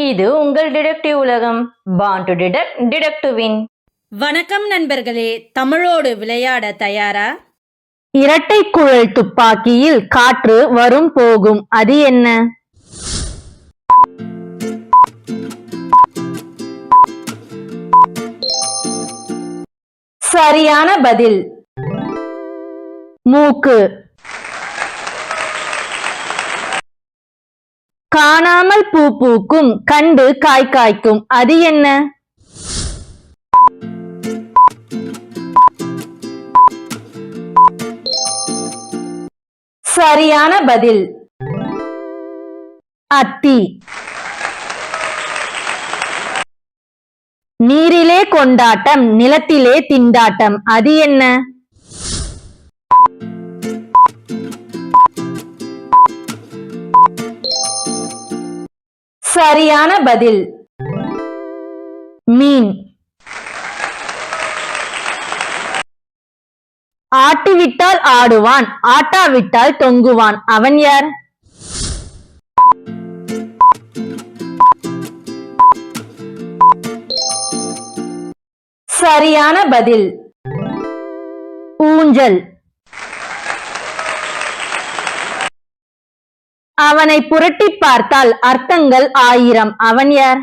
இது உங்கள் டிடெக்டிவ் உலகம். Born to detect detect to win வணக்கம் நண்பர்களே தமிழோடு விளையாட தயாரா? இரட்டை குழல் துப்பாக்கியில் காற்று வரும் போகும். அது என்ன? சரியான பதில். மூக்கு. காணாமல் பூ பூக்கும் கண்டு காய் காய்க்கும். அது என்ன? சரியான பதில். அத்தி. நீரிலே கொண்டாட்டம் நிலத்திலே திண்டாட்டம். அது என்ன? சரியான பதில். மீன். ஆட்டிவிட்டால் ஆடுவான் ஆட்டாவிட்டால் தொங்குவான். அவன் யார்? சரியான பதில். ஊஞ்சல். அவனை புரட்டி பார்த்தால் அர்த்தங்கள் ஆயிரம். அவன் யார்?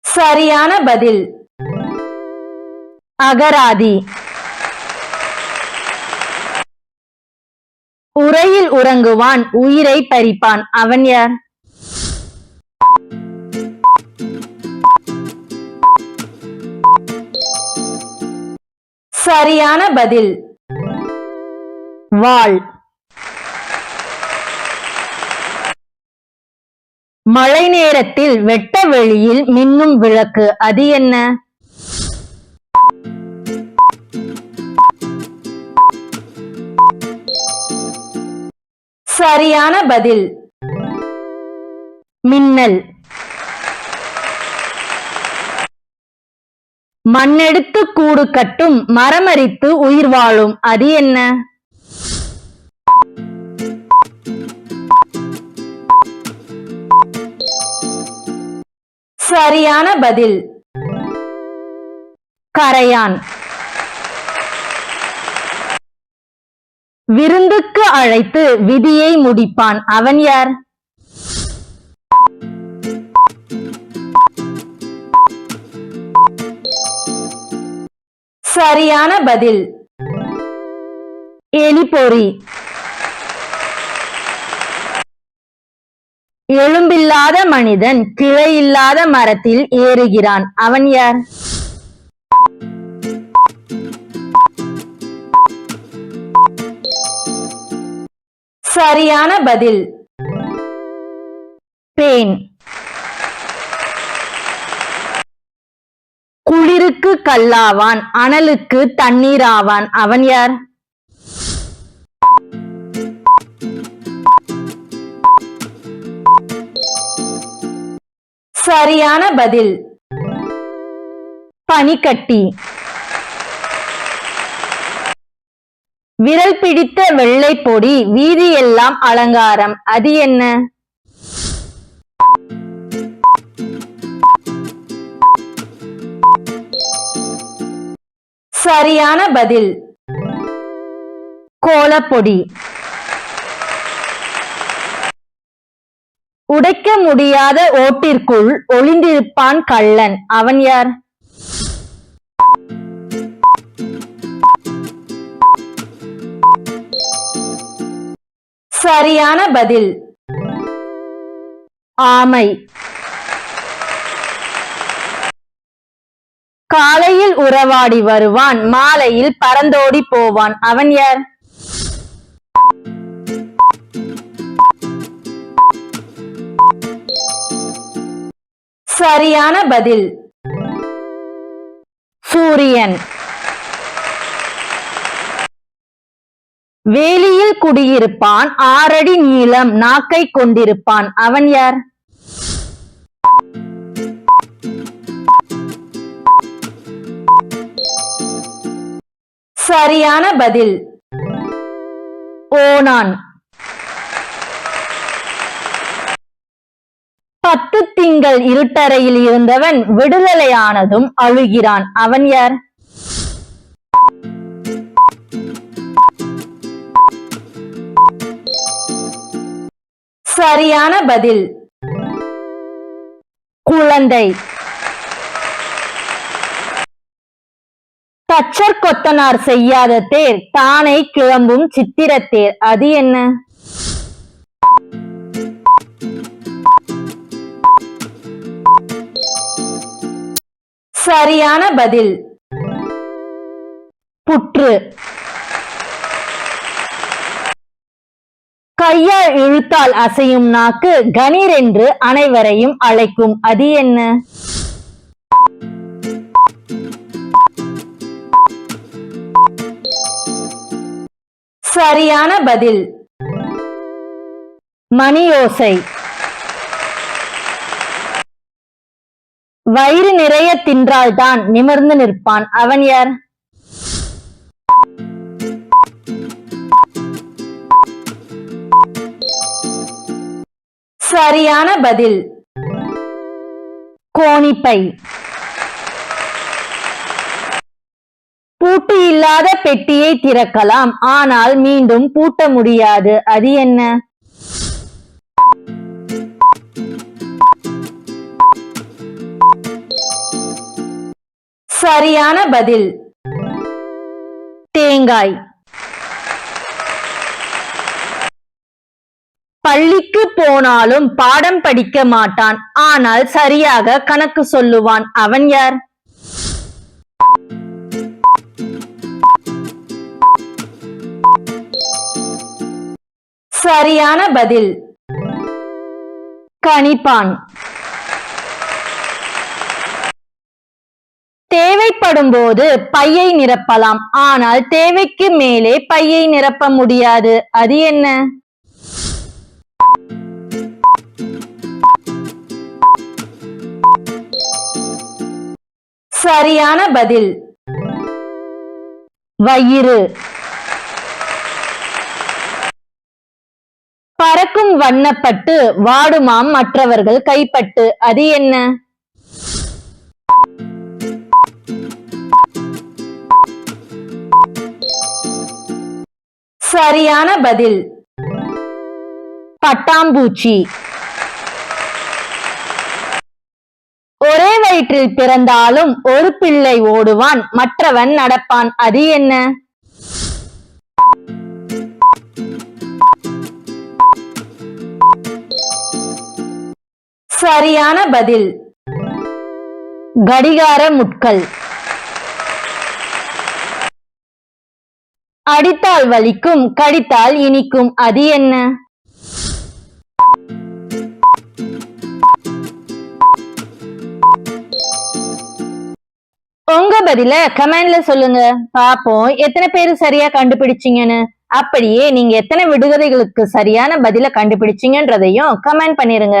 சரியான பதில். அகராதி. உரையில் உறங்குவான் உயிரை பறிப்பான். அவன் யார்? சரியான பதில். வாள். மழை நேரத்தில் வெட்ட வெளியில் மின்னும் விளக்கு. அது என்ன? சரியான பதில். மின்னல். மண்ணெடுத்து கூடு கட்டும் மரமரித்து உயிர் வாழும். அது என்ன? சரியான பதில். கரையான். விருந்துக்கு அழைத்து விதியை முடிப்பான். அவன் யார்? சரியான பதில். எலிபொறி. எலும்பில்லாத மனிதன் கிளையில்லாத மரத்தில் ஏறுகிறான். அவன் யார்? சரியான பதில். பேன். கல்லுக்கு கல்லாவான் அனலுக்கு தண்ணீராவான். அவன் யார்? சரியான பதில். பனிக்கட்டி. விரல் பிடித்த வெள்ளை பொடி வீதியெல்லாம் அலங்காரம். அது என்ன? சரியான பதில். கோலப்பொடி. உடைக்க முடியாத ஓட்டிற்குள் ஒளிந்திருப்பான் கள்ளன். அவன் யார்? சரியான பதில். ஆமை. காலையில் உறவாடி வருவான். மாலையில் பறந்தோடி போவான். அவன் யார்? சரியான பதில். சூரியன். வேலியில் குடியிருப்பான். ஆறடி நீளம் நாக்கை கொண்டிருப்பான். அவன் யார்? சரியான பதில். ஓனான் பத்து திங்கள் இருட்டறையில் இருந்தவன் விடுதலையானதும் அழுகிறான். அவன் யார்? சரியான பதில். குழந்தை. தச்சர் கொத்தனார் செய்யாத தேர் தானே கிளம்பும் சித்திரத்தேர் அது என்ன? சரியான பதில். புற்று. கையால் இழுத்தால் அசையும் நாக்கு கணீர் என்று அனைவரையும் அழைக்கும். அது என்ன? சரியான பதில். மணியோசை. வயிறு நிறைய தின்றால்தான் நிமிர்ந்து நிற்பான். அவன் யார்? சரியான பதில். கோணிப்பை பூட்டு இல்லாத பெட்டியை திறக்கலாம். ஆனால் மீண்டும் பூட்ட முடியாது. அது என்ன? சரியான பதில். தேங்காய். பள்ளிக்கு போனாலும் பாடம் படிக்க மாட்டான். ஆனால் சரியாக கணக்கு சொல்லுவான். அவன் யார்? சரியான பதில். கணிப்பான். தேவைப்படும் போது பையை நிரப்பலாம். ஆனால் தேவைக்கு மேலே பையை நிரப்ப முடியாது. அது என்ன? சரியான பதில். வயிறு. பறக்கும் வண்ணப்பட்டு வாடுமாம் மற்றவர்கள் கைப்பட்டு. அது என்ன? சரியான பதில். பட்டாம்பூச்சி. ஒரே வயிற்றில் பிறந்தாலும் ஒரு பிள்ளை ஓடுவான் மற்றவன் நடப்பான். அது என்ன? சரியான பதில். கடிகார முட்கள். அடித்தால் வலிக்கும் கடித்தால் இனிக்கும். அது என்ன? உங்க பதில கமெண்ட்ல சொல்லுங்க. பாப்போம் எத்தனை பேர் சரியா கண்டுபிடிச்சீங்கன்னு. அப்படியே நீங்க எத்தனை விடுகதைகளுக்கு சரியான பதில கண்டுபிடிச்சீங்கன்றதையும் கமெண்ட் பண்ணிருங்க.